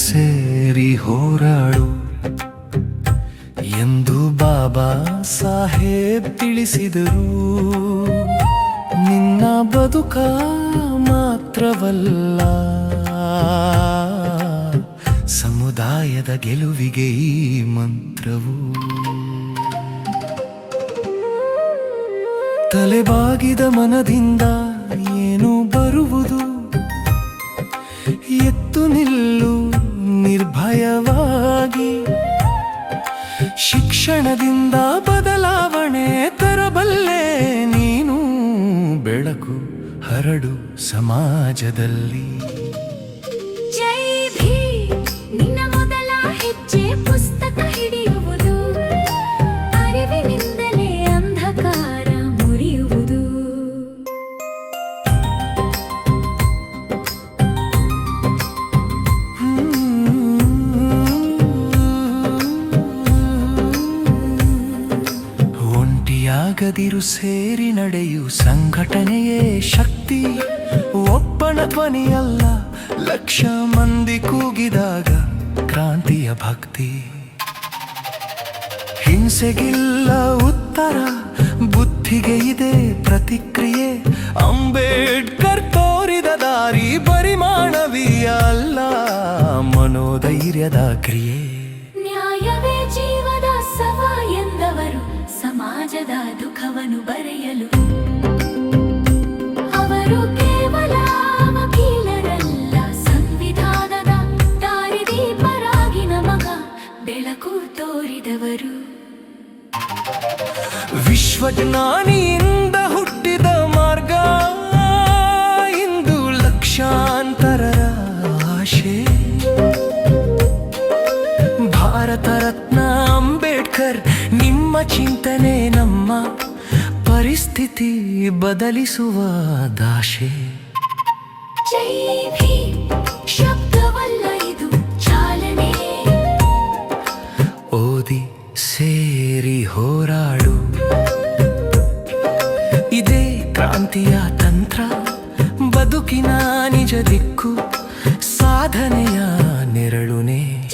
ಸೇರಿ ಹೋರಾಡು ಎಂದು ಬಾಬಾ ಸಾಹೇಬ್ ತಿಳಿಸಿದರು, ನಿನ್ನ ಬದುಕ ಮಾತ್ರವಲ್ಲ, ಸಮುದಾಯದ ಗೆಲುವಿಗೆ ಈ ಮಂತ್ರವು. ತಲೆಬಾಗಿದ ಮನದಿಂದ ಏನು ಬರುವುದು? ಎತ್ತು ನಿಲ್ಲು ಶಿಕ್ಷಣದಿಂದ ಬದಲಾವಣೆ ತರಬಲ್ಲೆ ನೀನು ಬೆಳಕು ಹರಡು ಸಮಾಜದಲ್ಲಿ. ಜೈ ಒಂಟಿಯಾಗದಿರು ಸೇರಿ ನಡೆಯು ಸಂಘಟನೆಯೇ ಶಕ್ತಿ. ಒಬ್ಬನ ಧ್ವನಿಯಲ್ಲ, ಲಕ್ಷ ಮಂದಿ ಕೂಗಿದಾಗ ಕ್ರಾಂತಿಯ ಭಕ್ತಿ. ಹಿಂಸೆಗಿಲ್ಲ ಉತ್ತರ, ಬುದ್ಧಿಗೆ ಇದೆ ಪ್ರತಿಕ್ರಿಯೆ. ಅಂಬೇಡ್ಕರ್ ತೋರಿದ ದಾರಿ ಪರಿಮಾಣವೀಯ ಅಲ್ಲ ಮನೋಧೈರ್ಯದ ಕ್ರಿಯೆ. ತೋರಿದವರು ವಿಶ್ವಜ್ಞಾನಿಯಿಂದ ಹುಟ್ಟಿದ ಮಾರ್ಗ ಇಂದು ಲಕ್ಷಾಂತರ ಆಶೆ. ಭಾರತ ರತ್ನ ಅಂಬೇಡ್ಕರ್ ನಿಮ್ಮ ಚಿಂತನೆ ನಮ್ಮ ಪರಿಸ್ಥಿತಿ ಬದಲಿಸುವ ದಾಶೆ. ಜೈ ಭೀಮ್. ಸೇರಿ ಹೋರಾಡು. ಇದೇ ಕ್ರಾಂತಿಯ ತಂತ್ರ ಬದುಕಿನ ನಿಜ ದಿಕ್ಕು ಸಾಧನೆಯ ನೆರಳುನೇ.